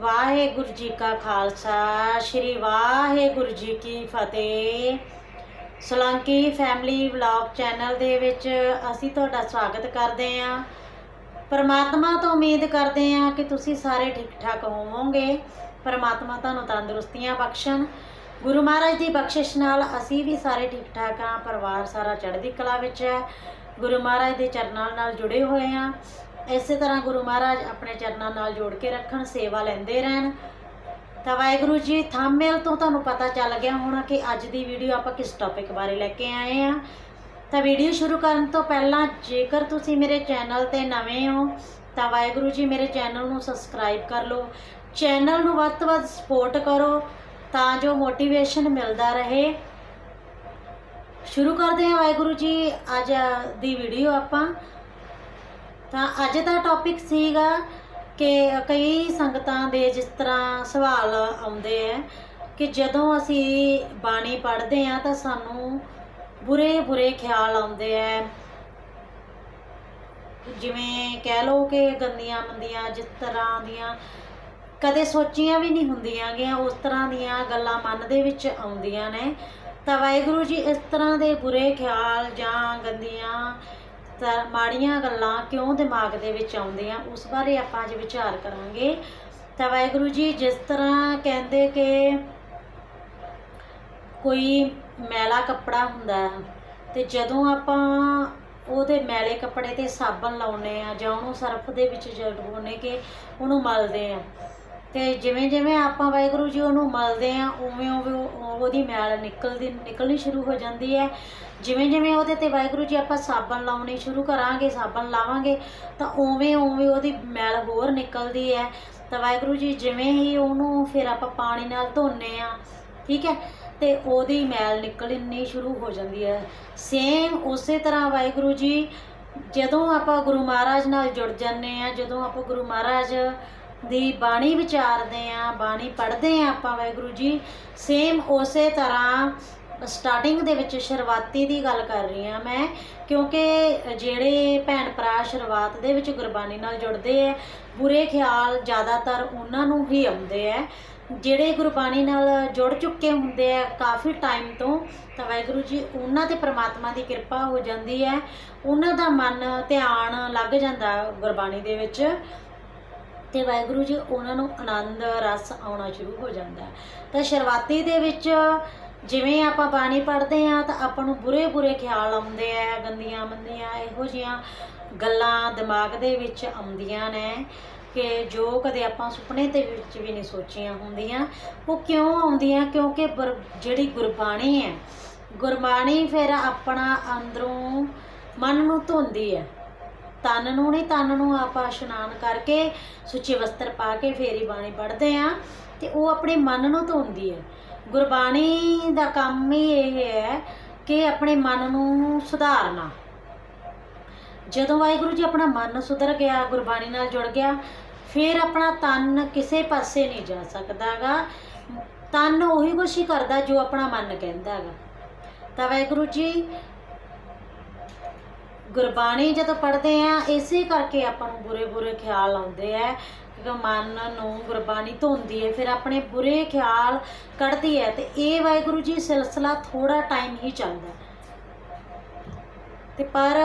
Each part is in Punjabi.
ਵਾਹਿਗੁਰੂ ਜੀ ਕਾ ਖਾਲਸਾ, ਸ੍ਰੀ ਵਾਹਿਗੁਰੂ ਜੀ ਕੀ ਫਤਿਹ। ਸਲੰਕੀ ਫੈਮਿਲੀ ਵਲੌਗ ਚੈਨਲ ਦੇ ਵਿੱਚ ਅਸੀਂ ਤੁਹਾਡਾ ਸਵਾਗਤ ਕਰਦੇ ਹਾਂ। ਪਰਮਾਤਮਾ ਤੋਂ ਉਮੀਦ ਕਰਦੇ ਹਾਂ ਕਿ ਤੁਸੀਂ ਸਾਰੇ ਠੀਕ ਠਾਕ ਹੋਵੋਗੇ। ਪਰਮਾਤਮਾ ਤੁਹਾਨੂੰ ਤੰਦਰੁਸਤੀਆਂ ਬਖਸ਼ਣ। ਗੁਰੂ ਮਹਾਰਾਜ ਦੀ ਬਖਸ਼ਿਸ਼ ਨਾਲ ਅਸੀਂ ਵੀ ਸਾਰੇ ਠੀਕ ਠਾਕ ਹਾਂ। ਪਰਿਵਾਰ ਸਾਰਾ ਚੜ੍ਹਦੀ ਕਲਾ ਵਿੱਚ ਹੈ। ਗੁਰੂ ਮਹਾਰਾਜ ਦੇ ਚਰਨਾਂ ਨਾਲ ਜੁੜੇ ਹੋਏ ਹਾਂ। ਇਸੇ ਤਰ੍ਹਾਂ ਗੁਰੂ ਮਹਾਰਾਜ ਆਪਣੇ ਚਰਨਾਂ ਨਾਲ ਜੋੜ ਕੇ ਰੱਖਣ, ਸੇਵਾ ਲੈਂਦੇ ਰਹਿਣ। ਤਾਂ ਵਾਹਿਗੁਰੂ ਜੀ ਥੰਬਨੇਲ ਤੋਂ ਤੁਹਾਨੂੰ ਪਤਾ ਚੱਲ ਗਿਆ ਹੋਣਾ ਕਿ ਅੱਜ ਦੀ ਵੀਡੀਓ ਆਪਾਂ ਕਿਸ ਟੌਪਿਕ ਬਾਰੇ ਲੈ ਕੇ ਆਏ ਆ ਤਾਂ ਵੀਡੀਓ ਸ਼ੁਰੂ ਕਰਨ ਤੋਂ ਪਹਿਲਾਂ ਜੇਕਰ ਤੁਸੀਂ ਮੇਰੇ ਚੈਨਲ ਤੇ ਨਵੇਂ ਹੋ, ਤਾਂ ਵਾਹਿਗੁਰੂ ਜੀ, ਮੇਰੇ ਚੈਨਲ ਨੂੰ ਸਬਸਕ੍ਰਾਈਬ ਕਰ ਲਓ। ਚੈਨਲ ਨੂੰ ਵੱਧ ਤੋਂ ਵੱਧ ਸਪੋਰਟ ਕਰੋ ਤਾਂ ਜੋ ਮੋਟੀਵੇਸ਼ਨ ਮਿਲਦਾ ਰਹੇ। ਸ਼ੁਰੂ ਕਰਦੇ ਹਾਂ ਵਾਹਿਗੁਰੂ ਜੀ, ਅੱਜ ਦੀ ਵੀਡੀਓ ਆਪਾਂ। ਤਾਂ ਅੱਜ ਦਾ ਟੌਪਿਕ ਸੀਗਾ ਕਿ ਕਈ ਸੰਗਤਾਂ ਦੇ ਜਿਸ ਤਰ੍ਹਾਂ ਸਵਾਲ ਆਉਂਦੇ ਆ ਕਿ ਜਦੋਂ ਅਸੀਂ ਬਾਣੀ ਪੜ੍ਹਦੇ ਆ ਤਾਂ ਸਾਨੂੰ ਬੁਰੇ ਬੁਰੇ ਖਿਆਲ ਆਉਂਦੇ ਆ। ਜਿਵੇਂ ਕਹਿ ਲਓ ਕਿ ਗੰਦੀਆਂ ਮੰਦੀਆਂ ਜਿਸ ਤਰ੍ਹਾਂ ਦੀਆਂ ਕਦੇ ਸੋਚੀਆਂ ਵੀ ਨਹੀਂ ਹੁੰਦੀਆਂ ਗੀਆਂ, ਉਸ ਤਰ੍ਹਾਂ ਦੀਆਂ ਗੱਲਾਂ ਮਨ ਦੇ ਵਿੱਚ ਆਉਂਦੀਆਂ ਨੇ। ਤਾਂ ਵਾਹਿਗੁਰੂ ਜੀ ਇਸ ਤਰ੍ਹਾਂ ਦੇ ਬੁਰੇ ਖਿਆਲ ਜਾਂ ਗੰਦੀਆਂ ਤਾਂ ਮਾੜੀਆਂ ਗੱਲਾਂ ਕਿਉਂ ਦਿਮਾਗ ਦੇ ਵਿੱਚ ਆਉਂਦੀਆਂ? ਉਸ ਬਾਰੇ ਆਪਾਂ ਅੱਜ ਵਿਚਾਰ ਕਰਾਂਗੇ। ਤਾਂ ਵਾਹਿਗੁਰੂ ਜੀ, ਜਿਸ ਤਰ੍ਹਾਂ ਕਹਿੰਦੇ ਕਿ ਕੋਈ ਮੈਲਾ ਕੱਪੜਾ ਹੁੰਦਾ ਹੈ ਤੇ ਜਦੋਂ ਆਪਾਂ ਉਹਦੇ ਮੈਲੇ ਕੱਪੜੇ ਤੇ ਸਾਬਣ ਲਾਉਨੇ ਆ ਜਾਂ ਉਹਨੂੰ ਸਰਫ ਦੇ ਵਿੱਚ ਜੜਵਾਉਨੇ ਕਿ ਉਹਨੂੰ ਮਲਦੇ ਆ ਤੇ ਜਿਵੇਂ ਜਿਵੇਂ ਆਪਾਂ ਵਾਹਿਗੁਰੂ ਜੀ ਉਹਨੂੰ ਮਲਦੇ ਆ, ਉਵੇਂ ਉਵੇਂ ਉਹਦੀ ਮੈਲ ਨਿਕਲਦੀ ਨਿਕਲਣੀ ਸ਼ੁਰੂ ਹੋ ਜਾਂਦੀ ਹੈ। ਜਿਵੇਂ ਜਿਵੇਂ ਉਹਦੇ ਤੇ ਵਾਹਿਗੁਰੂ ਜੀ ਆਪਾਂ ਸਾਬਣ ਲਾਉਣੇ ਸ਼ੁਰੂ ਕਰਾਂਗੇ, ਸਾਬਣ ਲਾਵਾਂਗੇ, ਤਾਂ ਉਵੇਂ ਉਵੇਂ ਉਹਦੀ ਮੈਲ ਹੋਰ ਨਿਕਲਦੀ ਹੈ। ਤਾਂ ਵਾਹਿਗੁਰੂ ਜੀ ਜਿਵੇਂ ਹੀ ਉਹਨੂੰ ਫਿਰ ਆਪਾਂ ਪਾਣੀ ਨਾਲ ਧੋਨੇ ਆ, ਠੀਕ ਹੈ, ਤੇ ਉਹਦੀ ਮੈਲ ਨਿਕਲਣੀ ਸ਼ੁਰੂ ਹੋ ਜਾਂਦੀ ਹੈ। ਸੇਮ ਉਸੇ ਤਰ੍ਹਾਂ ਵਾਹਿਗੁਰੂ ਜੀ ਜਦੋਂ ਆਪਾਂ ਗੁਰੂ ਮਹਾਰਾਜ ਨਾਲ ਜੁੜ ਜਾਂਦੇ ਆ, ਜਦੋਂ ਆਪਾਂ ਗੁਰੂ ਮਹਾਰਾਜ ਦੀ ਬਾਣੀ ਵਿਚਾਰਦੇ ਆ ਬਾਣੀ ਪੜ੍ਹਦੇ ਆ ਆਪਾਂ ਵਾਹਿਗੁਰੂ ਜੀ। ਸੇਮ ਉਸੇ ਤਰ੍ਹਾਂ ਸਟਾਰਟਿੰਗ ਦੇ ਵਿੱਚ ਸ਼ੁਰੂਆਤੀ ਦੀ ਗੱਲ ਕਰ ਰਹੀ ਹਾਂ ਮੈਂ, ਕਿਉਂਕਿ ਜਿਹੜੇ ਭੈਣ ਭਰਾ ਸ਼ੁਰੂਆਤ ਦੇ ਵਿੱਚ ਗੁਰਬਾਣੀ ਨਾਲ ਜੁੜਦੇ ਆ, ਬੁਰੇ ਖਿਆਲ ਜ਼ਿਆਦਾਤਰ ਉਹਨਾਂ ਨੂੰ ਹੀ ਆਉਂਦੇ ਆ। ਜਿਹੜੇ ਗੁਰਬਾਣੀ ਨਾਲ ਜੁੜ ਚੁੱਕੇ ਹੁੰਦੇ ਆ ਕਾਫੀ ਟਾਈਮ ਤੋਂ, ਤਾਂ ਵਾਹਿਗੁਰੂ ਜੀ ਉਹਨਾਂ ਤੇ ਪ੍ਰਮਾਤਮਾ ਦੀ ਕਿਰਪਾ ਹੋ ਜਾਂਦੀ ਹੈ। ਉਹਨਾਂ ਦਾ ਮਨ ਧਿਆਨ ਲੱਗ ਜਾਂਦਾ ਗੁਰਬਾਣੀ ਦੇ ਵਿੱਚ। ਤੇ ਵਾਹਿਗੁਰੂ ਜੀ, ਉਹਨਾਂ ਨੂੰ ਆਨੰਦ, ਰਸ ਆਉਣਾ ਸ਼ੁਰੂ ਹੋ ਜਾਂਦਾ ਤਾਂ ਸ਼ੁਰੂਆਤੀ ਦੇ ਵਿੱਚ ਜਿਵੇਂ ਆਪਾਂ ਬਾਣੀ ਪੜ੍ਹਦੇ ਆ ਤਾਂ ਆਪਾਂ ਨੂੰ ਬੁਰੇ ਬੁਰੇ ਖਿਆਲ ਆਉਂਦੇ ਆ, ਗੰਦੀਆਂ ਮੰਦੀਆਂ, ਇਹੋ ਜੀਆਂ ਗੱਲਾਂ ਦਿਮਾਗ ਦੇ ਵਿੱਚ ਆਉਂਦੀਆਂ ਨੇ ਕਿ ਜੋ ਕਦੇ ਆਪਾਂ ਸੁਪਨੇ ਦੇ ਵਿੱਚ ਵੀ ਨਹੀਂ ਸੋਚੀਆਂ ਹੁੰਦੀਆਂ। ਉਹ ਕਿਉਂ ਆਉਂਦੀਆਂ? ਕਿਉਂਕਿ ਬਰ- ਜਿਹੜੀ ਗੁਰਬਾਣੀ ਹੈ, ਗੁਰਬਾਣੀ ਫਿਰ ਆਪਣਾ ਅੰਦਰੋਂ ਮਨ ਨੂੰ ਧੋਂਦੀ ਹੈ। ਤਨ ਨੂੰ ਨਹੀਂ, ਤਨ ਨੂੰ ਆਪਾਂ ਇਸ਼ਨਾਨ ਕਰਕੇ ਸੁੱਚੇ ਵਸਤਰ ਪਾ ਕੇ ਫੇਰੀ ਬਾਣੀ ਪੜ੍ਹਦੇ ਆ ਤੇ ਉਹ ਆਪਣੇ ਮਨ ਨੂੰ ਧੋਂਦੀ ਹੈ। ਗੁਰਬਾਣੀ ਦਾ ਕੰਮ ਹੀ ਇਹ ਹੈ ਕਿ ਆਪਣੇ ਮਨ ਨੂੰ ਸੁਧਾਰਨਾ। ਜਦੋਂ ਵਾਹਿਗੁਰੂ ਜੀ ਆਪਣਾ ਮਨ ਸੁਧਰ ਗਿਆ, ਗੁਰਬਾਣੀ ਨਾਲ ਜੁੜ ਗਿਆ, ਫਿਰ ਆਪਣਾ ਤਨ ਕਿਸੇ ਪਾਸੇ ਨਹੀਂ ਜਾ ਸਕਦਾਗਾ। ਤਨ ਉਹੀ ਕੁਛ ਹੀ ਕਰਦਾ ਜੋ ਆਪਣਾ ਮਨ ਕਹਿੰਦਾ ਹੈਗਾ ਤਾਂ ਵਾਹਿਗੁਰੂ ਜੀ ਗੁਰਬਾਣੀ ਜਦੋਂ ਪੜ੍ਹਦੇ ਆ, ਇਸੇ ਕਰਕੇ ਆਪਾਂ ਨੂੰ ਬੁਰੇ ਬੁਰੇ ਖਿਆਲ ਆਉਂਦੇ ਆ, ਕਿਉਂਕਿ ਮਨ ਨੂੰ ਗੁਰਬਾਣੀ ਧੋਂਦੀ ਹੈ ਫਿਰ ਆਪਣੇ ਬੁਰੇ ਖਿਆਲ ਕੱਢਦੀ ਹੈ ਤੇ ਇਹ ਵਾਹਿਗੁਰੂ ਜੀ ਸਿਲਸਿਲਾ ਥੋੜਾ ਟਾਈਮ ਹੀ ਚੱਲਦਾ। ਤੇ ਪਰ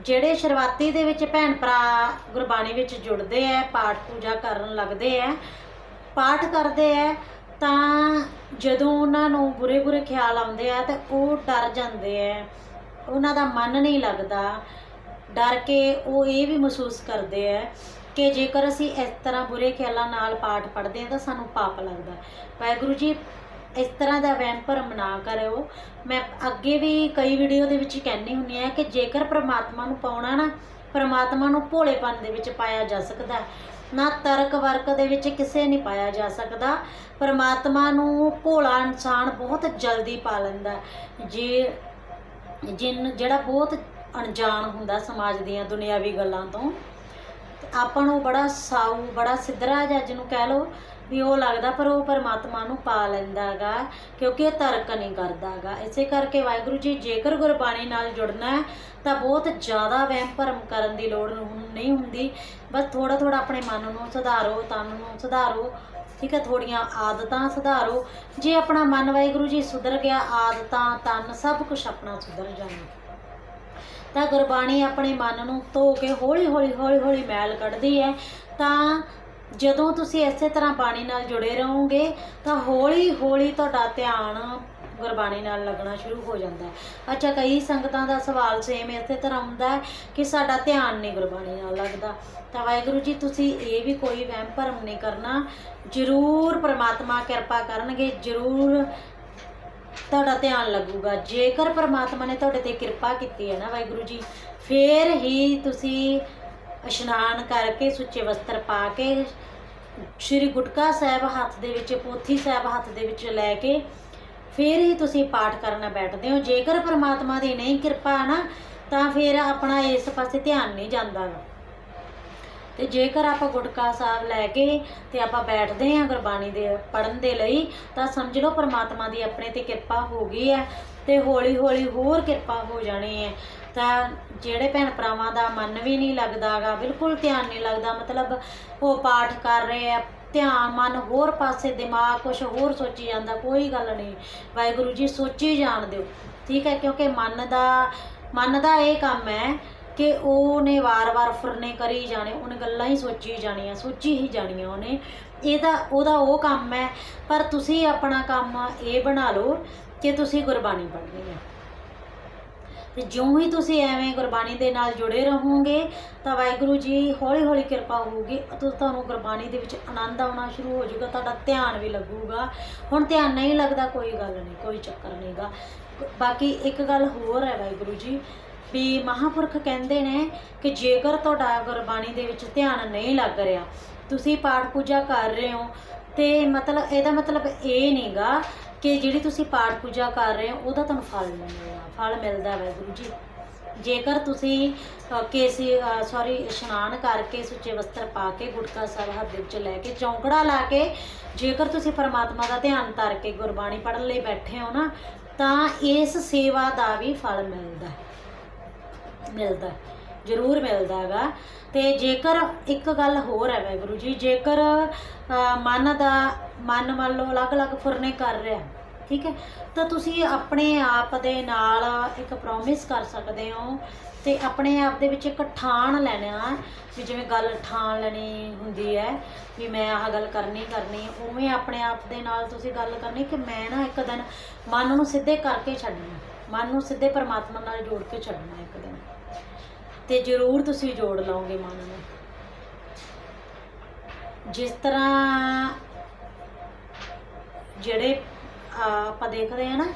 ਜਿਹੜੇ ਸ਼ੁਰੂਆਤੀ ਦੇ ਵਿੱਚ ਭੈਣ ਭਰਾ ਗੁਰਬਾਣੀ ਵਿੱਚ ਜੁੜਦੇ ਆ, ਪਾਠ ਪੂਜਾ ਕਰਨ ਲੱਗਦੇ ਆ, ਪਾਠ ਕਰਦੇ ਆ, ਤਾਂ ਜਦੋਂ ਉਹਨਾਂ ਨੂੰ ਬੁਰੇ ਬੁਰੇ ਖਿਆਲ ਆਉਂਦੇ ਆ, ਤੇ ਉਹ ਡਰ ਜਾਂਦੇ ਆ। ਉਹਨਾਂ ਦਾ ਮਨ ਨਹੀਂ ਲੱਗਦਾ। ਡਰ ਕੇ ਉਹ ਇਹ ਵੀ ਮਹਿਸੂਸ ਕਰਦੇ ਆ ਕਿ ਜੇਕਰ ਅਸੀਂ ਇਸ ਤਰ੍ਹਾਂ ਬੁਰੇ ਖਿਆਲਾਂ ਨਾਲ ਪਾਠ ਪੜ੍ਹਦੇ ਹਾਂ ਤਾਂ ਸਾਨੂੰ ਪਾਪ ਲੱਗਦਾ ਵਾਹਿਗੁਰੂ ਜੀ, ਇਸ ਤਰ੍ਹਾਂ ਦਾ ਵਹਿਮ ਭਰਮ ਨਾ ਕਰਿਓ। ਮੈਂ ਅੱਗੇ ਵੀ ਕਈ ਵੀਡੀਓ ਦੇ ਵਿੱਚ ਕਹਿੰਦੀ ਹੁੰਦੀ ਆ ਕਿ ਜੇਕਰ ਪ੍ਰਮਾਤਮਾ ਨੂੰ ਪਾਉਣਾ ਨਾ, ਪ੍ਰਮਾਤਮਾ ਨੂੰ ਭੋਲੇਪਨ ਦੇ ਵਿੱਚ ਪਾਇਆ ਜਾ ਸਕਦਾ ਨਾ ਤਰਕ ਵਰਕ ਦੇ ਵਿੱਚ ਕਿਸੇ ਨਹੀਂ ਪਾਇਆ ਜਾ ਸਕਦਾ। ਪ੍ਰਮਾਤਮਾ ਨੂੰ ਭੋਲਾ ਇਨਸਾਨ ਬਹੁਤ ਜਲਦੀ ਪਾ ਲੈਂਦਾ ਜੇ ਜਿਨ ਜਿਹੜਾ ਬਹੁਤ ਅਣਜਾਣ ਹੁੰਦਾ ਸਮਾਜ ਦੀਆਂ ਦੁਨਿਆਵੀ ਗੱਲਾਂ ਤੋਂ, ਆਪਾਂ ਨੂੰ ਬੜਾ ਸਾਊ, ਬੜਾ ਸਿੱਧਰਾ ਜਿਹਾ ਜਿਹਨੂੰ ਕਹਿ ਲਓ, ਵੀ ਉਹ ਲੱਗਦਾ ਪਰ ਉਹ ਪਰਮਾਤਮਾ ਨੂੰ ਪਾ ਲੈਂਦਾਗਾ ਕਿਉਂਕਿ ਇਹ ਤਰਕ ਨਹੀਂ ਕਰਦਾਗਾ ਇਸੇ ਕਰਕੇ ਵਾਹਿਗੁਰੂ ਜੀ, ਜੇਕਰ ਗੁਰਬਾਣੀ ਨਾਲ ਜੁੜਨਾ ਹੈ, ਤਾਂ ਬਹੁਤ ਜ਼ਿਆਦਾ ਵਹਿਮ ਭਰਮ ਕਰਨ ਦੀ ਲੋੜ ਨਹੀਂ ਹੁੰਦੀ। ਬਸ ਥੋੜਾ ਥੋੜਾ ਆਪਣੇ ਮਨ ਨੂੰ ਸੁਧਾਰੋ, ਤਨ ਨੂੰ ਸੁਧਾਰੋ ਠੀਕ ਹੈ ਥੋੜੀਆਂ ਆਦਤਾਂ ਸੁਧਾਰੋ। ਜੇ ਆਪਣਾ ਮਨ ਵਾਹਿਗੁਰੂ ਜੀ ਸੁਧਰ ਗਿਆ, ਆਦਤਾਂ, ਤਨ, ਸਭ ਕੁਝ ਆਪਣਾ ਸੁਧਰ ਜਾਣਾ। ਤਾਂ ਗੁਰਬਾਣੀ ਆਪਣੇ ਮਨ ਨੂੰ ਧੋ ਕੇ ਹੌਲੀ ਹੌਲੀ ਹੌਲੀ ਹੌਲੀ ਮੈਲ ਕੱਢਦੀ ਹੈ। ਤਾਂ ਜਦੋਂ ਤੁਸੀਂ ਇਸੇ ਤਰ੍ਹਾਂ ਬਾਣੀ ਨਾਲ ਜੁੜੇ ਰਹੋਗੇ, ਤਾਂ ਹੌਲੀ ਹੌਲੀ ਤੁਹਾਡਾ ਧਿਆਨ ਗੁਰਬਾਣੀ ਨਾਲ ਲੱਗਣਾ ਸ਼ੁਰੂ ਹੋ ਜਾਂਦਾ ਹੈ। ਅੱਛਾ, ਕਈ ਸੰਗਤਾਂ ਦਾ ਸਵਾਲ ਸੇਮ ਇਸੇ ਤਰ੍ਹਾਂ ਹੁੰਦਾ ਹੈ ਕਿ ਸਾਡਾ ਧਿਆਨ ਨਹੀਂ ਗੁਰਬਾਣੀ ਨਾਲ ਲੱਗਦਾ। ਤਾਂ ਵਾਹਿਗੁਰੂ ਜੀ, ਤੁਸੀਂ ਇਹ ਵੀ ਕੋਈ ਵਹਿਮ ਭਰਮ ਨਹੀਂ ਕਰਨਾ। ਜ਼ਰੂਰ ਪ੍ਰਮਾਤਮਾ ਕਿਰਪਾ ਕਰਨਗੇ, ਜ਼ਰੂਰ ਤੁਹਾਡਾ ਧਿਆਨ ਲੱਗੂਗਾ। ਜੇਕਰ ਪ੍ਰਮਾਤਮਾ ਨੇ ਤੁਹਾਡੇ ਤੇ ਕਿਰਪਾ ਕੀਤੀ ਹੈ ਨਾ ਵਾਹਿਗੁਰੂ ਜੀ, ਫੇਰ ਹੀ ਤੁਸੀਂ ਇਸ਼ਨਾਨ ਕਰਕੇ ਸੁੱਚੇ ਵਸਤਰ ਪਾ ਕੇ ਸ਼੍ਰੀ ਗੁਟਕਾ ਸਾਹਿਬ ਹੱਥ ਦੇ ਵਿੱਚ, ਪੋਥੀ ਸਾਹਿਬ ਹੱਥ ਦੇ ਵਿੱਚ ਲੈ ਕੇ ਫਿਰ ਹੀ ਤੁਸੀਂ ਪਾਠ ਕਰਨਾ ਬੈਠਦੇ ਹੋ ਜੇਕਰ ਪ੍ਰਮਾਤਮਾ ਦੀ ਨਹੀਂ ਕਿਰਪਾ ਨਾ, ਤਾਂ ਫਿਰ ਆਪਣਾ ਇਸ ਪਾਸੇ ਧਿਆਨ ਨਹੀਂ ਜਾਂਦਾ ਗਾ। ਤੇ ਜੇਕਰ ਆਪਾਂ ਗੁਟਕਾ ਸਾਹਿਬ ਲੈ ਕੇ ਤੇ ਆਪਾਂ ਬੈਠਦੇ ਹਾਂ ਗੁਰਬਾਣੀ ਦੇ ਪੜਨ ਦੇ ਲਈ, ਤਾਂ ਸਮਝ ਲਓ ਪ੍ਰਮਾਤਮਾ ਦੀ ਆਪਣੇ ਤੇ ਕਿਰਪਾ ਹੋ ਗਈ ਹੈ ਤੇ ਹੌਲੀ ਹੌਲੀ ਹੋਰ ਕਿਰਪਾ ਹੋ ਜਾਣੀ ਹੈ ਤਾਂ ਜਿਹੜੇ ਭੈਣ ਭਰਾਵਾਂ ਦਾ ਮਨ ਵੀ ਨਹੀਂ ਲੱਗਦਾਗਾ ਬਿਲਕੁਲ ਧਿਆਨ ਨਹੀਂ ਲੱਗਦਾ, ਮਤਲਬ ਉਹ ਪਾਠ ਕਰ ਰਹੇ ਆ ਧਿਆਨ, ਮਨ ਹੋਰ ਪਾਸੇ, ਦਿਮਾਗ ਕੁਝ ਹੋਰ ਸੋਚੀ ਜਾਂਦਾ, ਕੋਈ ਗੱਲ ਨਹੀਂ। ਵਾਹਿਗੁਰੂ ਜੀ, ਸੋਚੀ ਜਾਣ ਦਿਓ। ਠੀਕ ਹੈ, ਕਿਉਂਕਿ ਮਨ ਦਾ ਮਨ ਦਾ ਇਹ ਕੰਮ ਹੈ ਕਿ ਉਹਨੇ ਵਾਰ-ਵਾਰ ਫੁਰਨੇ ਕਰੀ ਜਾਣੇ, ਉਹਨੇ ਗੱਲਾਂ ਹੀ ਸੋਚੀ ਜਾਣੀਆਂ, ਸੋਚੀ ਹੀ ਜਾਣੀਆਂ ਉਹਨੇ। ਇਹਦਾ, ਉਹਦਾ ਉਹ ਕੰਮ ਹੈ, ਪਰ ਤੁਸੀਂ ਆਪਣਾ ਕੰਮ ਇਹ ਬਣਾ ਲਓ ਕਿ ਤੁਸੀਂ ਗੁਰਬਾਣੀ ਪੜ੍ਹਨੀ ਹੈ। ਤੇ ਜਿਉਂ ਹੀ ਤੁਸੀਂ ਐਵੇਂ ਗੁਰਬਾਣੀ ਦੇ ਨਾਲ ਜੁੜੇ ਰਹੋਗੇ, ਤਾਂ ਵਾਹਿਗੁਰੂ ਜੀ ਹੌਲੀ ਹੌਲੀ ਕਿਰਪਾ ਹੋਊਗੀ ਅਤੇ ਤੁਹਾਨੂੰ ਗੁਰਬਾਣੀ ਦੇ ਵਿੱਚ ਆਨੰਦ ਆਉਣਾ ਸ਼ੁਰੂ ਹੋ ਜਾਊਗਾ, ਤੁਹਾਡਾ ਧਿਆਨ ਵੀ ਲੱਗੂਗਾ। ਹੁਣ ਧਿਆਨ ਨਹੀਂ ਲੱਗਦਾ, ਕੋਈ ਗੱਲ ਨਹੀਂ, ਕੋਈ ਚੱਕਰ ਨਹੀਂਗਾ ਬਾਕੀ ਇੱਕ ਗੱਲ ਹੋਰ ਹੈ ਵਾਹਿਗੁਰੂ ਜੀ, ਵੀ ਮਹਾਪੁਰਖ ਕਹਿੰਦੇ ਨੇ ਕਿ ਜੇਕਰ ਤੁਹਾਡਾ ਗੁਰਬਾਣੀ ਦੇ ਵਿੱਚ ਧਿਆਨ ਨਹੀਂ ਲੱਗ ਰਿਹਾ, ਤੁਸੀਂ ਪਾਠ ਪੂਜਾ ਕਰ ਰਹੇ ਹੋ, ਤੇ ਮਤਲਬ, ਇਹਦਾ ਮਤਲਬ ਇਹ ਨਹੀਂਗਾ ਕਿ ਜਿਹੜੀ ਤੁਸੀਂ ਪਾਠ ਪੂਜਾ ਕਰ ਰਹੇ ਹੋ, ਉਹਦਾ ਤੁਹਾਨੂੰ ਫਲ ਮਿਲੇਗਾ ਫਲ ਮਿਲਦਾ ਹੈ ਵਾਹਿਗੁਰੂ ਜੀ। ਜੇਕਰ ਤੁਸੀਂ ਕੇਸੀ ਸੌਰੀ ਇਸ਼ਨਾਨ ਕਰਕੇ ਸੁੱਚੇ ਵਸਤਰ ਪਾ ਕੇ ਗੁਟਕਾ ਸਾਹਿਬ ਹੱਥ ਦੇ ਵਿੱਚ ਲੈ ਕੇ ਚੌਂਕੜਾ ਲਾ ਕੇ, ਜੇਕਰ ਤੁਸੀਂ ਪਰਮਾਤਮਾ ਦਾ ਧਿਆਨ ਧਰ ਕੇ ਗੁਰਬਾਣੀ ਪੜ੍ਹਨ ਲਈ ਬੈਠੇ ਹੋ ਨਾ, ਤਾਂ ਇਸ ਸੇਵਾ ਦਾ ਵੀ ਫਲ ਮਿਲਦਾ ਮਿਲਦਾ। ਜ਼ਰੂਰ ਮਿਲਦਾ ਹੈਗਾ। ਤੇ ਜੇਕਰ ਇੱਕ ਗੱਲ ਹੋਰ ਹੈ ਵਾਹਿਗੁਰੂ ਜੀ, ਜੇਕਰ ਮਨ ਦਾ, ਮਨ ਮੰਨ ਲਓ ਅਲੱਗ-ਅਲੱਗ ਫੁਰਨੇ ਕਰ ਰਿਹਾ, ਠੀਕ ਹੈ, ਤਾਂ ਤੁਸੀਂ ਆਪਣੇ ਆਪ ਦੇ ਨਾਲ ਇੱਕ ਪ੍ਰੋਮਿਸ ਕਰ ਸਕਦੇ ਹੋ ਤੇ ਆਪਣੇ ਆਪ ਦੇ ਵਿੱਚ ਇੱਕ ਠਾਣ ਲੈਣਾ, ਵੀ ਜਿਵੇਂ ਗੱਲ ਠਾਣ ਲੈਣੀ ਹੁੰਦੀ ਹੈ, ਵੀ ਮੈਂ ਆਹ ਗੱਲ ਕਰਨੀ ਕਰਨੀ, ਉਵੇਂ ਆਪਣੇ ਆਪ ਦੇ ਨਾਲ ਤੁਸੀਂ ਗੱਲ ਕਰਨੀ ਕਿ ਮੈਂ ਨਾ ਇੱਕ ਦਿਨ ਮਨ ਨੂੰ ਸਿੱਧੇ ਕਰਕੇ ਛੱਡਣਾ, ਮਨ ਨੂੰ ਸਿੱਧੇ ਪਰਮਾਤਮਾ ਨਾਲ ਜੋੜ ਕੇ ਛੱਡਣਾ ਇੱਕ ਦਿਨ। ਤੇ ਜ਼ਰੂਰ ਤੁਸੀਂ ਜੋੜ ਲਓਗੇ ਮਨ ਨੂੰ। ਜਿਸ ਤਰ੍ਹਾਂ ਜਿਹੜੇ ਆਪਾਂ ਦੇਖਦੇ ਆ ਨਾ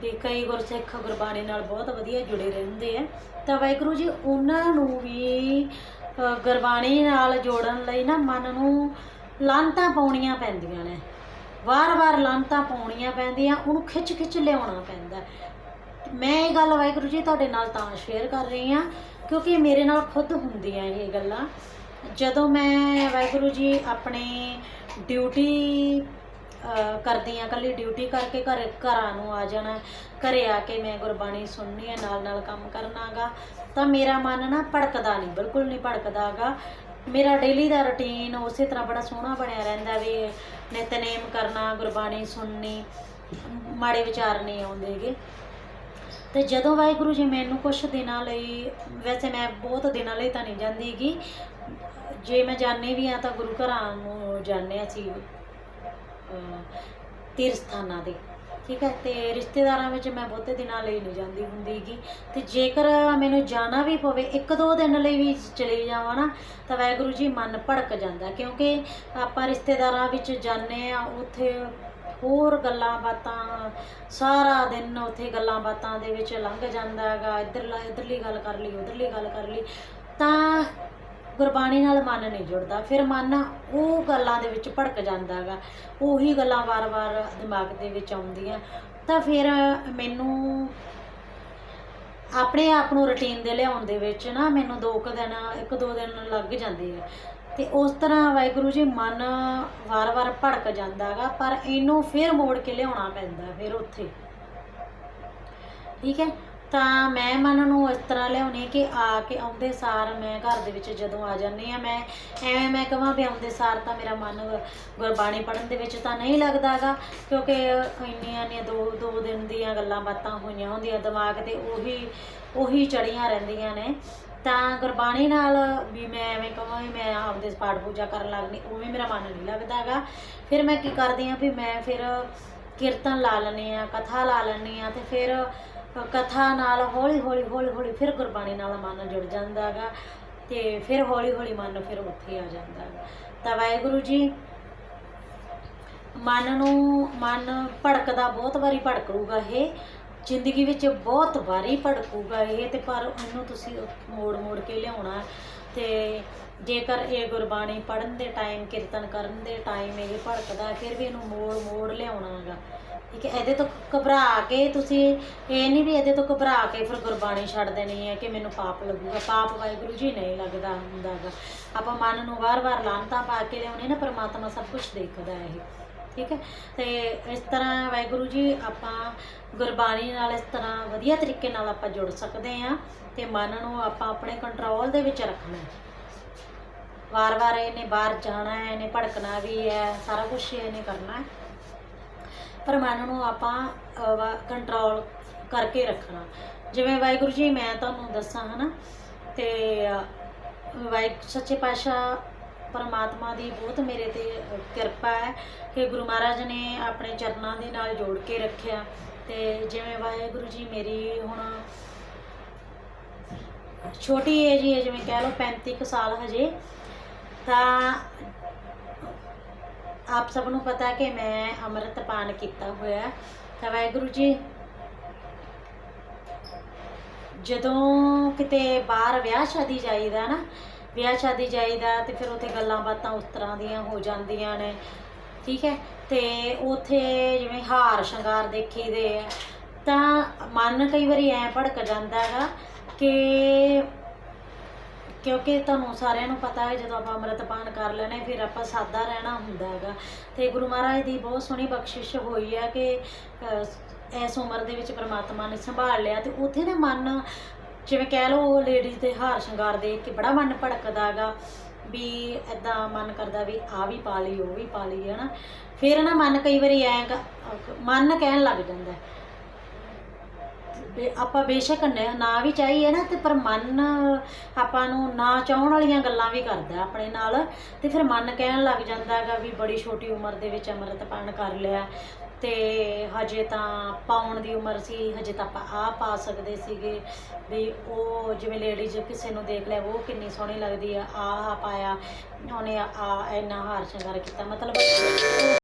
ਵੀ ਕਈ ਗੁਰਸਿੱਖ ਗੁਰਬਾਣੀ ਨਾਲ ਬਹੁਤ ਵਧੀਆ ਜੁੜੇ ਰਹਿੰਦੇ ਆ, ਤਾਂ ਵਾਹਿਗੁਰੂ ਜੀ ਉਹਨਾਂ ਨੂੰ ਵੀ ਗੁਰਬਾਣੀ ਨਾਲ ਜੋੜਨ ਲਈ ਨਾ ਮਨ ਨੂੰ ਲਾਂਤਾਂ ਪਾਉਣੀਆਂ ਪੈਂਦੀਆਂ ਨੇ। ਵਾਰ-ਵਾਰ ਲਾਂਤਾਂ ਪਾਉਣੀਆਂ ਪੈਂਦੀਆਂ, ਉਹਨੂੰ ਖਿੱਚ-ਖਿੱਚ ਲਿਆਉਣਾ ਪੈਂਦਾ। ਮੈਂ ਇਹ ਗੱਲ ਵਾਹਿਗੁਰੂ ਜੀ ਤੁਹਾਡੇ ਨਾਲ ਤਾਂ ਸ਼ੇਅਰ ਕਰ ਰਹੀ ਹਾਂ ਕਿਉਂਕਿ ਮੇਰੇ ਨਾਲ ਖੁਦ ਹੁੰਦੀਆਂ ਇਹ ਗੱਲਾਂ। ਜਦੋਂ ਮੈਂ ਵਾਹਿਗੁਰੂ ਜੀ ਆਪਣੇ ਡਿਊਟੀ ਕਰਦੀ ਆ ਕੱਲੀ ਡਿਊਟੀ ਕਰਕੇ ਘਰ, ਘਰਾਂ ਨੂੰ ਆ ਜਾਣਾ, ਘਰੇ ਆ ਕੇ ਮੈਂ ਗੁਰਬਾਣੀ ਸੁਣਨੀ ਹੈ ਨਾਲ ਨਾਲ ਕੰਮ ਕਰਨਾਗਾ ਤਾਂ ਮੇਰਾ ਮਨ ਨਾ ਭੜਕਦਾ ਨਹੀਂ, ਬਿਲਕੁਲ ਨਹੀਂ ਭੜਕਦਾਗਾ ਮੇਰਾ ਡੇਲੀ ਦਾ ਰੁਟੀਨ ਉਸੇ ਤਰ੍ਹਾਂ ਬੜਾ ਸੋਹਣਾ ਬਣਿਆ ਰਹਿੰਦਾ ਵੀ ਨਿਤਨੇਮ ਕਰਨਾ, ਗੁਰਬਾਣੀ ਸੁਣਨੀ, ਮਾੜੇ ਵਿਚਾਰ ਨਹੀਂ ਆਉਂਦੇਗੇ ਤੇ ਜਦੋਂ ਵਾਹਿਗੁਰੂ ਜੀ ਮੈਨੂੰ ਕੁਝ ਦਿਨਾਂ ਲਈ, ਵੈਸੇ ਮੈਂ ਬਹੁਤ ਦਿਨਾਂ ਲਈ ਤਾਂ ਨਹੀਂ ਜਾਂਦੀ ਗੀ ਜੇ ਮੈਂ ਜਾਣੀ ਵੀ ਆ ਤਾਂ ਗੁਰੂ ਘਰਾਂ ਨੂੰ ਜਾਂਦੇ ਅਸੀਂ ਤੀਰਥ ਸਥਾਨਾਂ ਦੇ ਠੀਕ ਹੈ, ਤੇ ਰਿਸ਼ਤੇਦਾਰਾਂ ਵਿੱਚ ਮੈਂ ਬਹੁਤੇ ਦਿਨਾਂ ਲਈ ਨਹੀਂ ਜਾਂਦੀ ਹੁੰਦੀਗੀ। ਤੇ ਜੇਕਰ ਮੈਨੂੰ ਜਾਣਾ ਵੀ ਪਵੇ ਇੱਕ ਦੋ ਦਿਨ ਲਈ ਵੀ ਚਲੇ ਜਾਵਾਂ ਨਾ, ਤਾਂ ਵਾਹਿਗੁਰੂ ਜੀ ਮਨ ਭੜਕ ਜਾਂਦਾ। ਕਿਉਂਕਿ ਆਪਾਂ ਰਿਸ਼ਤੇਦਾਰਾਂ ਵਿੱਚ ਜਾਂਦੇ ਆ ਉੱਥੇ ਹੋਰ ਗੱਲਾਂ ਬਾਤਾਂ, ਸਾਰਾ ਦਿਨ ਉੱਥੇ ਗੱਲਾਂ ਬਾਤਾਂ ਦੇ ਵਿੱਚ ਲੰਘ ਜਾਂਦਾ ਹੈਗਾ। ਇੱਧਰਲਾ ਇੱਧਰਲੀ ਗੱਲ ਕਰ ਲਈ, ਉੱਧਰਲੀ ਗੱਲ ਕਰ ਲਈ। ਤਾਂ ਗੁਰਬਾਣੀ ਨਾਲ ਮਨ ਨਹੀਂ ਜੁੜਦਾ। ਫਿਰ ਮਨ ਉਹ ਗੱਲਾਂ ਦੇ ਵਿੱਚ ਭੜਕ ਜਾਂਦਾ ਹੈਗਾ। ਉਹੀ ਗੱਲਾਂ ਵਾਰ-ਵਾਰ ਦਿਮਾਗ ਦੇ ਵਿੱਚ ਆਉਂਦੀਆਂ। ਤਾਂ ਫਿਰ ਮੈਨੂੰ ਆਪਣੇ ਆਪ ਨੂੰ ਰੁਟੀਨ ਦੇ ਲਿਆਉਣ ਦੇ ਵਿੱਚ ਨਾ ਮੈਨੂੰ ਦੋ ਕੁ ਦਿਨ, ਇੱਕ ਦੋ ਦਿਨ ਲੱਗ ਜਾਂਦੇ ਆ। ਤੇ ਉਸ ਤਰ੍ਹਾਂ ਵਾਹਿਗੁਰੂ ਜੀ ਮਨ ਵਾਰ-ਵਾਰ ਭੜਕ ਜਾਂਦਾਗਾ ਪਰ ਇਹਨੂੰ ਫਿਰ ਮੋੜ ਕੇ ਲਿਆਉਣਾ ਪੈਂਦਾ ਫਿਰ ਉੱਥੇ। ਠੀਕ ਹੈ? ਤਾਂ ਮੈਂ ਮਨ ਨੂੰ ਇਸ ਤਰ੍ਹਾਂ ਲਿਆਉਣੀ ਕਿ ਆ ਕੇ ਆਉਂਦੇ ਸਾਰ ਮੈਂ ਘਰ ਦੇ ਵਿੱਚ ਜਦੋਂ ਆ ਜਾਂਦੀ ਆ ਮੈਂ ਐਵੇਂ ਮੈਂ ਕਹਾਂ ਵੀ ਆਉਂਦੇ ਸਾਰ ਤਾਂ ਮੇਰਾ ਮਨ ਗੁਰਬਾਣੀ ਪੜ੍ਹਨ ਦੇ ਵਿੱਚ ਤਾਂ ਨਹੀਂ ਲੱਗਦਾਗਾ ਕਿਉਂਕਿ ਇੰਨੀਆਂ ਨੇ ਦੋ ਦੋ ਦਿਨ ਦੀਆਂ ਗੱਲਾਂ ਬਾਤਾਂ ਹੋਈਆਂ ਹੁੰਦੀਆਂ, ਦਿਮਾਗ ਤੇ ਉਹੀ ਉਹੀ ਚੜੀਆਂ ਰਹਿੰਦੀਆਂ ਨੇ। ਤਾਂ ਗੁਰਬਾਣੀ ਨਾਲ ਵੀ ਮੈਂ ਐਵੇਂ ਕਹਾਂ ਵੀ ਮੈਂ ਆਪਦੇ ਪਾਠ ਪੂਜਾ ਕਰਨ ਲੱਗਦੀ ਉਵੇਂ ਮੇਰਾ ਮਨ ਨਹੀਂ ਲੱਗਦਾਗਾ ਫਿਰ ਮੈਂ ਕੀ ਕਰਦੀ ਆ ਵੀ ਮੈਂ ਫਿਰ ਕੀਰਤਨ ਲਾ ਲੈਂਦੀ ਆ ਕਥਾ ਲਾ ਲੈਂਦੀ ਆ ਤੇ ਫਿਰ ਕਥਾ ਨਾਲ ਹੌਲੀ ਹੌਲੀ ਹੌਲੀ ਹੌਲੀ ਫਿਰ ਗੁਰਬਾਣੀ ਨਾਲ ਮਨ ਜੁੜ ਜਾਂਦਾਗਾ ਤੇ ਫਿਰ ਹੌਲੀ ਹੌਲੀ ਮਨ ਫਿਰ ਉੱਥੇ ਆ ਜਾਂਦਾਗਾ ਤਾਂ ਵਾਹਿਗੁਰੂ ਜੀ, ਮਨ ਨੂੰ ਮਨ ਭੜਕਦਾ ਬਹੁਤ ਵਾਰੀ ਭੜਕੂਗਾ ਇਹ। ਜ਼ਿੰਦਗੀ ਵਿੱਚ ਬਹੁਤ ਵਾਰੀ ਭੜਕੂਗਾ ਇਹ ਤੇ ਪਰ ਉਹਨੂੰ ਤੁਸੀਂ ਮੋੜ ਮੋੜ ਕੇ ਲਿਆਉਣਾ ਤੇ ਜੇਕਰ ਇਹ ਗੁਰਬਾਣੀ ਪੜਨ ਦੇ ਟਾਈਮ ਕੀਰਤਨ ਕਰਨ ਦੇ ਟਾਈਮ ਇਹ ਭੜਕਦਾ, ਫਿਰ ਵੀ ਇਹਨੂੰ ਮੋੜ ਮੋੜ ਲਿਆਉਣਾਗਾ। ਠੀਕ ਹੈ, ਇਹਦੇ ਤੋਂ ਘਬਰਾ ਕੇ ਤੁਸੀਂ, ਇਹ ਨਹੀਂ ਵੀ ਇਹਦੇ ਤੋਂ ਘਬਰਾ ਕੇ ਫਿਰ ਗੁਰਬਾਣੀ ਛੱਡ ਦੇਣੀ ਹੈ ਕਿ ਮੈਨੂੰ ਪਾਪ ਲੱਗੂਗਾ, ਪਾਪ ਵਾਹਿਗੁਰੂ ਜੀ ਨਹੀਂ ਲੱਗਦਾ ਹੁੰਦਾਗਾ। ਆਪਾਂ ਮਨ ਨੂੰ ਵਾਰ-ਵਾਰ ਲਾਂਤਾਂ ਪਾ ਕੇ ਲਿਆਉਣੇ ਨਾ, ਪਰਮਾਤਮਾ ਸਭ ਕੁਝ ਦੇਖਦਾ ਹੈ ਇਹ। ਠੀਕ ਹੈ? ਤੇ ਇਸ ਤਰ੍ਹਾਂ ਵਾਹਿਗੁਰੂ ਜੀ, ਆਪਾਂ ਗੁਰਬਾਣੀ ਨਾਲ ਇਸ ਤਰ੍ਹਾਂ ਵਧੀਆ ਤਰੀਕੇ ਨਾਲ ਆਪਾਂ ਜੁੜ ਸਕਦੇ ਹਾਂ ਤੇ ਮਨ ਨੂੰ ਆਪਾਂ ਆਪਣੇ ਕੰਟਰੋਲ ਦੇ ਵਿੱਚ ਰੱਖਣਾ ਹੈ। ਵਾਰ-ਵਾਰ ਇਹਨੇ ਬਾਹਰ ਜਾਣਾ ਹੈ, ਇਹਨੇ ਭੜਕਣਾ ਵੀ ਹੈ, ਸਾਰਾ ਕੁਝ ਇਹਨੇ ਕਰਨਾ ਹੈ। ਪਰ ਮਨ ਨੂੰ ਆਪਾਂ ਕੰਟਰੋਲ ਕਰਕੇ ਰੱਖਣਾ। ਜਿਵੇਂ ਵਾਹਿਗੁਰੂ ਜੀ, ਮੈਂ ਤੁਹਾਨੂੰ ਦੱਸਾਂ ਹਨਾ, ਤੇ ਵਾਹਿ, ਸੱਚੇ ਪਾਤਸ਼ਾਹ ਪਰਮਾਤਮਾ ਦੀ ਬਹੁਤ ਮੇਰੇ ਤੇ ਕਿਰਪਾ ਹੈ। ਕਿ ਗੁਰੂ ਮਹਾਰਾਜ ਨੇ ਆਪਣੇ ਚਰਨਾਂ ਦੇ ਨਾਲ ਜੋੜ ਕੇ ਰੱਖਿਆ। ਤੇ ਜਿਵੇਂ ਵਾਹਿਗੁਰੂ ਜੀ ਮੇਰੀ ਹੁਣ ਛੋਟੀ ਏਜ ਹੀ ਹੈ, ਜਿਵੇਂ ਕਹਿ ਲਓ 35 ਕੁ ਸਾਲ ਹਜੇ, ਤਾਂ ਆਪ ਸਭ ਨੂੰ ਪਤਾ ਕਿ ਮੈਂ ਅੰਮ੍ਰਿਤ ਪਾਨ ਕੀਤਾ ਹੋਇਆ ਤਾਂ ਵਾਹਿਗੁਰੂ ਜੀ, ਜਦੋਂ ਕਿਤੇ ਬਾਹਰ ਵਿਆਹ ਸ਼ਾਦੀ ਜਾਈਦਾ ਨਾ ਵਿਆਹ ਸ਼ਾਦੀ ਜਾਈਦਾ ਤੇ ਫਿਰ ਉੱਥੇ ਗੱਲਾਂ ਬਾਤਾਂ ਉਸ ਤਰ੍ਹਾਂ ਦੀਆਂ ਹੋ ਜਾਂਦੀਆਂ ਨੇ। ਠੀਕ ਹੈ? ਤੇ ਉੱਥੇ ਜਿਵੇਂ ਹਾਰ ਸ਼ਿੰਗਾਰ ਦੇਖੀਦੇ ਆ। ਤਾਂ ਮਨ ਕਈ ਵਾਰੀ ਐ ਭੜਕ ਜਾਂਦਾ ਹੈਗਾ ਕਿ ਕਿਉਂਕਿ ਤੁਹਾਨੂੰ ਸਾਰਿਆਂ ਨੂੰ ਪਤਾ ਹੈ, ਜਦੋਂ ਆਪਾਂ ਅੰਮ੍ਰਿਤਪਾਨ ਕਰ ਲੈਣੇ ਫਿਰ ਆਪਾਂ ਸਾਦਾ ਰਹਿਣਾ ਹੁੰਦਾ ਹੈਗਾ। ਤੇ ਗੁਰੂ ਮਹਾਰਾਜ ਦੀ ਬਹੁਤ ਸੋਹਣੀ ਬਖਸ਼ਿਸ਼ ਹੋਈ ਹੈ ਕਿ ਇਸ ਉਮਰ ਦੇ ਵਿੱਚ ਪ੍ਰਮਾਤਮਾ ਨੇ ਸੰਭਾਲ ਲਿਆ ਤੇ ਉੱਥੇ ਦੇ ਮਨ ਜਿਵੇਂ ਕਹਿ ਲਓ ਲੇਡੀਜ਼ ਦੇ ਹਾਰ ਸ਼ਿੰਗਾਰ ਦੇਖ ਕੇ ਬੜਾ ਮਨ ਭੜਕਦਾ ਹੈਗਾ ਵੀ ਐਦਾਂ ਮਨ ਕਰਦਾ ਵੀ ਆ ਵੀ ਪਾ ਲਈ, ਉਹ ਵੀ ਪਾ ਲਈ ਹੈ ਨਾ ਫਿਰ ਨਾ ਮਨ ਕਈ ਵਾਰੀ ਐਂ ਮਨ ਕਹਿਣ ਲੱਗ ਜਾਂਦਾ। ਹੈ ਆਪਾਂ ਬੇਸ਼ੱਕ ਨ- ਨਾ ਵੀ ਚਾਹੀਏ ਨਾ, ਤੇ ਪਰ ਮਨ ਆਪਾਂ ਨੂੰ ਨਾ ਚਾਹਣ ਵਾਲੀਆਂ ਗੱਲਾਂ ਵੀ ਕਰਦਾ ਆਪਣੇ ਨਾਲ। ਤੇ ਫਿਰ ਮਨ ਕਹਿਣ ਲੱਗ ਜਾਂਦਾ ਹੈਗਾ ਵੀ ਬੜੀ ਛੋਟੀ ਉਮਰ ਦੇ ਵਿੱਚ ਅੰਮ੍ਰਿਤਪਾਨ ਕਰ ਲਿਆ। ਤੇ ਹਜੇ ਤਾਂ ਪਾਉਣ ਦੀ ਉਮਰ ਸੀ, ਹਜੇ ਤਾਂ ਆਪਾਂ ਆ ਪਾ ਸਕਦੇ ਸੀਗੇ। ਵੀ ਉਹ ਜਿਵੇਂ ਲੇਡੀਜ਼ ਕਿਸੇ ਨੂੰ ਦੇਖ ਲਿਆ ਉਹ ਕਿੰਨੀ ਸੋਹਣੀ ਲੱਗਦੀ ਆ, ਆਹ ਪਾਇਆ, ਉਹਨੇ ਆ ਇੰਨਾ ਹਾਰ ਸ਼ਿੰਗਾਰ ਕੀਤਾ। ਮਤਲਬ